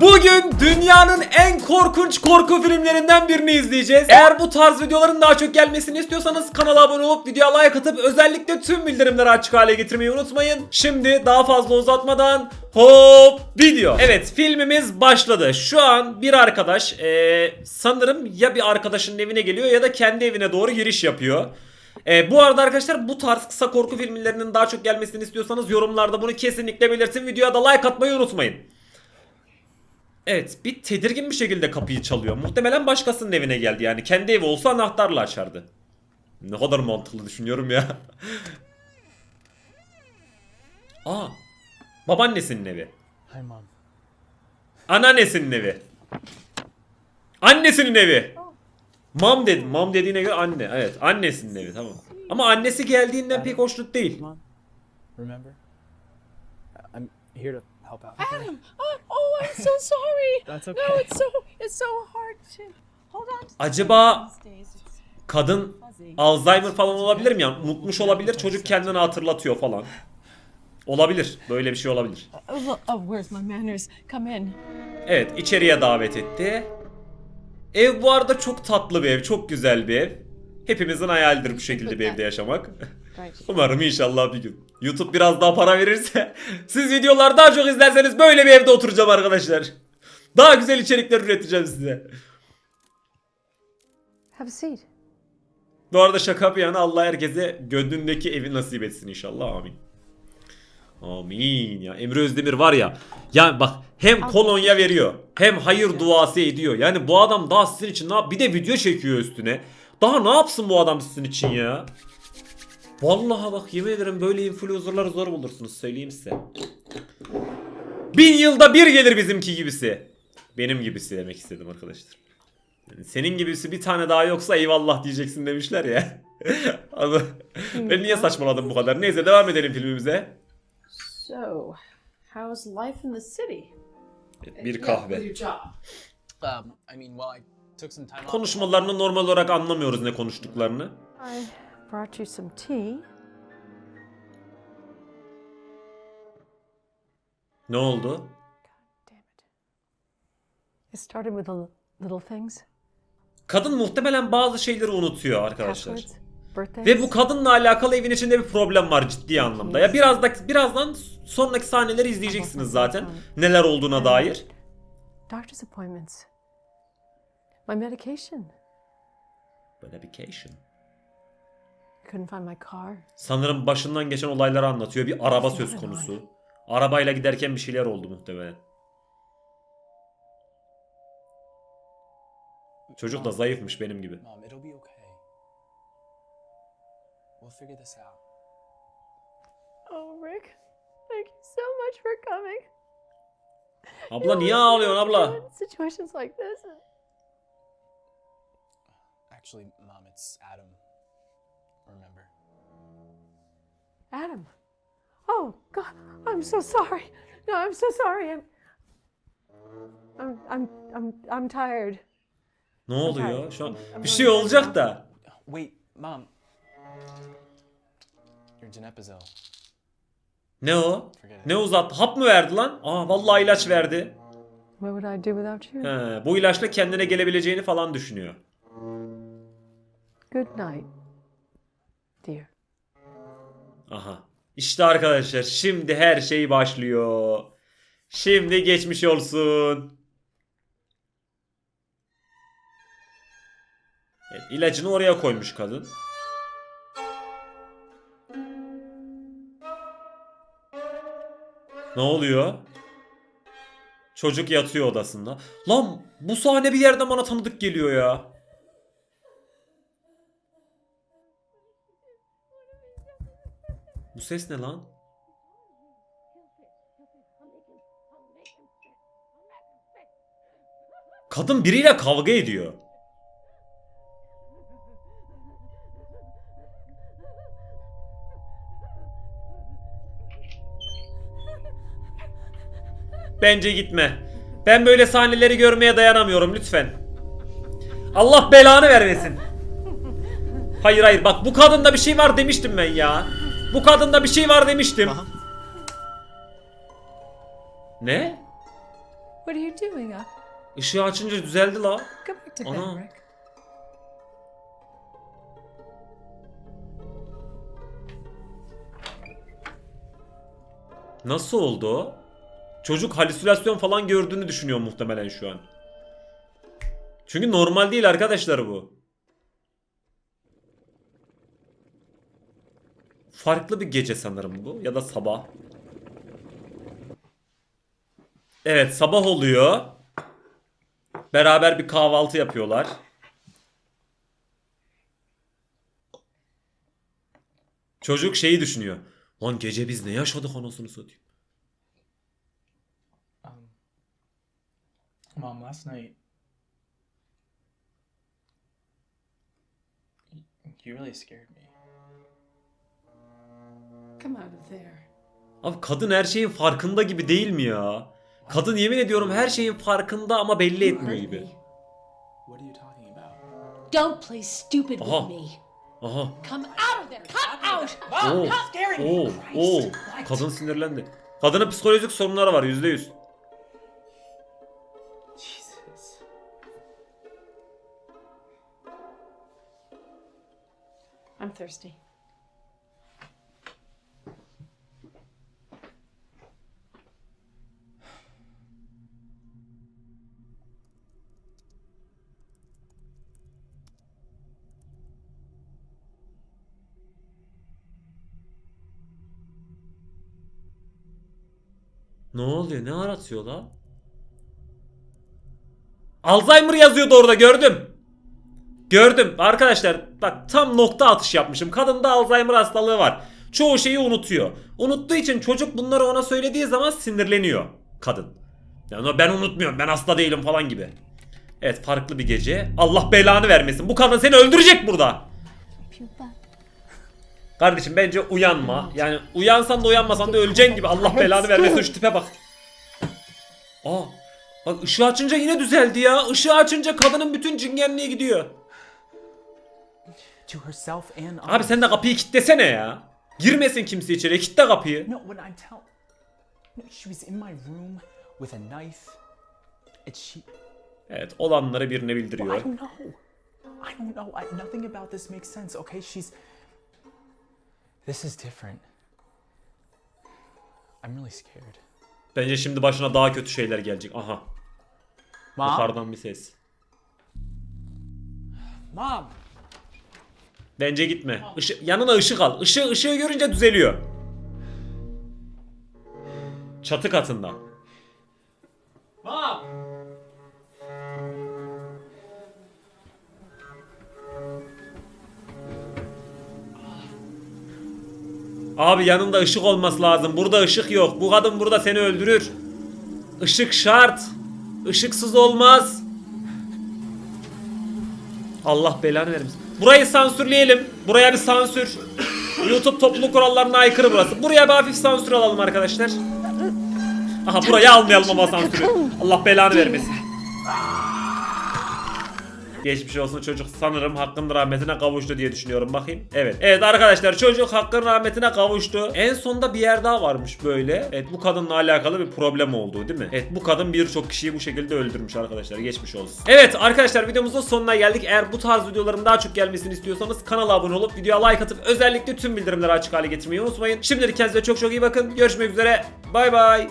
Bugün dünyanın en korkunç korku filmlerinden birini izleyeceğiz. Eğer bu tarz videoların daha çok gelmesini istiyorsanız kanala abone olup videoya like atıp özellikle tüm bildirimleri açık hale getirmeyi unutmayın. Şimdi daha fazla uzatmadan hop video. Evet filmimiz başladı. Şu an bir arkadaş eee, sanırım ya bir arkadaşının evine geliyor ya da kendi evine doğru giriş yapıyor. Ee, bu arada arkadaşlar bu tarz kısa korku filmlerinin daha çok gelmesini istiyorsanız yorumlarda bunu kesinlikle belirtin. Videoya da like atmayı unutmayın. Evet bir tedirgin bir şekilde kapıyı çalıyor. Muhtemelen başkasının evine geldi yani. Kendi evi olsa anahtarla açardı. Ne kadar mantıklı düşünüyorum ya. Aa babaannesinin evi. Hi, Mom. Anneannesinin evi. Annesinin evi. Mam dedim. Mam dediğine göre anne. Evet annesinin evi tamam. Ama annesi geldiğinden pek hoşnut değil. Remember? I'm here to help out. Adam, oh, oh, I'm so sorry. That's No, okay. it's so it's so hard to hold on. To Acaba kadın. Alzheimer falan olabilir mi ya? Unutmuş olabilir. Çocuk kendini hatırlatıyor falan. Olabilir. Böyle bir şey olabilir. Oh, look- oh, where's my manners? Come in. Evet içeriye davet etti. Ev bu arada çok tatlı bir ev. Çok güzel bir ev. Hepimizin hayalidir bu şekilde bir evde yaşamak. Umarım inşallah bir gün. YouTube biraz daha para verirse siz videolar daha çok izlerseniz böyle bir evde oturacağım arkadaşlar. Daha güzel içerikler üreteceğim size. Have a seat. Bu arada şaka bir yana Allah herkese gönlündeki evi nasip etsin inşallah amin. Amin ya Emre Özdemir var ya yani bak hem kolonya veriyor hem hayır duası ediyor. Yani bu adam daha sizin için ne yap bir de video çekiyor üstüne. Daha ne yapsın bu adam sizin için ya? Vallahi bak yemin ederim böyle influencerları zor bulursunuz söyleyeyim size. Bin yılda bir gelir bizimki gibisi. Benim gibisi demek istedim arkadaşlar. Yani senin gibisi bir tane daha yoksa eyvallah diyeceksin demişler ya. Ben niye saçmaladım bu kadar? Neyse devam edelim filmimize. So, how's life in the city? Bir kahve. Um, I mean, well, I took some time off. Konuşmalarını normal olarak anlamıyoruz ne konuştuklarını. I brought you some tea. Ne oldu? İt. Started with the little things. Kadın muhtemelen bazı şeyleri unutuyor arkadaşlar. Ve bu kadınla alakalı evin içinde bir problem var ciddi anlamda. Ya biraz da birazdan sonraki sahneleri izleyeceksiniz zaten. Neler olduğuna dair. doctor's appointments. My medication. Vacation. Couldn't find my car. Sanırım başından geçen olayları anlatıyor. Bir araba söz konusu. Arabayla giderken bir şeyler oldu muhtemelen. Çocuk da zayıfmış benim gibi. Mom, it'll be okay. We'll figure this out. Oh, Rick. Thank you so much for coming. Abla niye ağlıyorsun abla? In situations like this. Actually, Mom, it's Adam. Adam. Oh God, I'm so sorry. No, I'm so sorry. I'm, I'm, I'm, I'm, I'm tired. Ne oluyor? Şu an bir şey olacak da. Wait, Mom. Your Genepazole. Ne o? Ne uzattı? Hap mı verdi lan? Aa vallahi ilaç verdi. What would I do without you? He, bu ilaçla kendine gelebileceğini falan düşünüyor. Good night, dear. Aha. İşte arkadaşlar şimdi her şey başlıyor. Şimdi geçmiş olsun. Evet, ilacını oraya koymuş kadın. Ne oluyor? Çocuk yatıyor odasında. Lan bu sahne bir yerden bana tanıdık geliyor ya. Ses ne lan? Kadın biriyle kavga ediyor. Bence gitme. Ben böyle sahneleri görmeye dayanamıyorum lütfen. Allah belanı vermesin. Hayır hayır bak bu kadında bir şey var demiştim ben ya. Bu kadında bir şey var demiştim. Ne? What are you doing? Işığı açınca düzeldi la. go back to bed, Ana. Rick. Nasıl oldu o? Çocuk halüsinasyon falan gördüğünü düşünüyor muhtemelen şu an. Çünkü normal değil arkadaşlar bu. Farklı bir gece sanırım bu ya da sabah. Evet sabah oluyor. Beraber bir kahvaltı yapıyorlar. Çocuk şeyi düşünüyor. Lan gece biz ne yaşadık anasını satayım. Um, Mom, last night. You really scared me. Come out of there. Abi kadın her şeyin farkında gibi değil mi ya? Kadın yemin ediyorum her şeyin farkında ama belli etmiyor gibi. What are you talking about? Don't play stupid Aha. with me. Aha. Come out of there. Come out. Oo. Oo. Oo. Kadın sinirlendi. Kadının psikolojik sorunları var yüzde yüz. Jesus. I'm thirsty. Ne oluyor? Ne aratıyor la? Alzheimer yazıyordu orada gördüm. Gördüm. Arkadaşlar bak tam nokta atış yapmışım. Kadında Alzheimer hastalığı var. Çoğu şeyi unutuyor. Unuttuğu için çocuk bunları ona söylediği zaman sinirleniyor kadın. Yani ben unutmuyorum ben hasta değilim falan gibi. Evet farklı bir gece. Allah belanı vermesin. Bu kadın seni öldürecek burada. Kardeşim bence uyanma. Yani uyansan da uyanmasan da öleceksin gibi. Allah belanı vermesin şu tipe bak. Aa. Bak ışığı açınca yine düzeldi ya. Işığı açınca kadının bütün cingenliği gidiyor. Abi sen de kapıyı kilitlesene ya. Girmesin kimse içeri. Kilitle kapıyı. No, when I tell. No, she was in my room with a knife. And she. Evet olanları birine Well, I bildiriyor. don't know. I don't know. I, nothing about this makes sense. Okay, she's. This is different. I'm really scared. Bence şimdi başına daha kötü şeyler gelecek. Aha. Mom. Yukarıdan bir ses. Mom. Bence gitme. Işı, yanına ışık al. Işığı, ışığı görünce düzeliyor. Çatı katında. Abi yanında ışık olması lazım. Burada ışık yok. Bu kadın burada seni öldürür. Işık şart. Işıksız olmaz. Allah belanı vermesin. Burayı sansürleyelim. Buraya bir sansür. YouTube topluluk kurallarına aykırı burası. Buraya bir hafif sansür alalım arkadaşlar. Aha burayı almayalım ama sansürü. Allah belanı vermesin. Geçmiş olsun çocuk sanırım hakkın rahmetine kavuştu diye düşünüyorum bakayım. Evet. Evet arkadaşlar çocuk hakkın rahmetine kavuştu. En sonda bir yer daha varmış böyle. Evet bu kadınla alakalı bir problem olduğu değil mi? Evet bu kadın birçok kişiyi bu şekilde öldürmüş arkadaşlar. Geçmiş olsun. Evet arkadaşlar videomuzun sonuna geldik. Eğer bu tarz videoların daha çok gelmesini istiyorsanız kanala abone olup videoya like atıp özellikle tüm bildirimleri açık hale getirmeyi unutmayın. Şimdilik kendinize çok çok iyi bakın. Görüşmek üzere. Bay bay.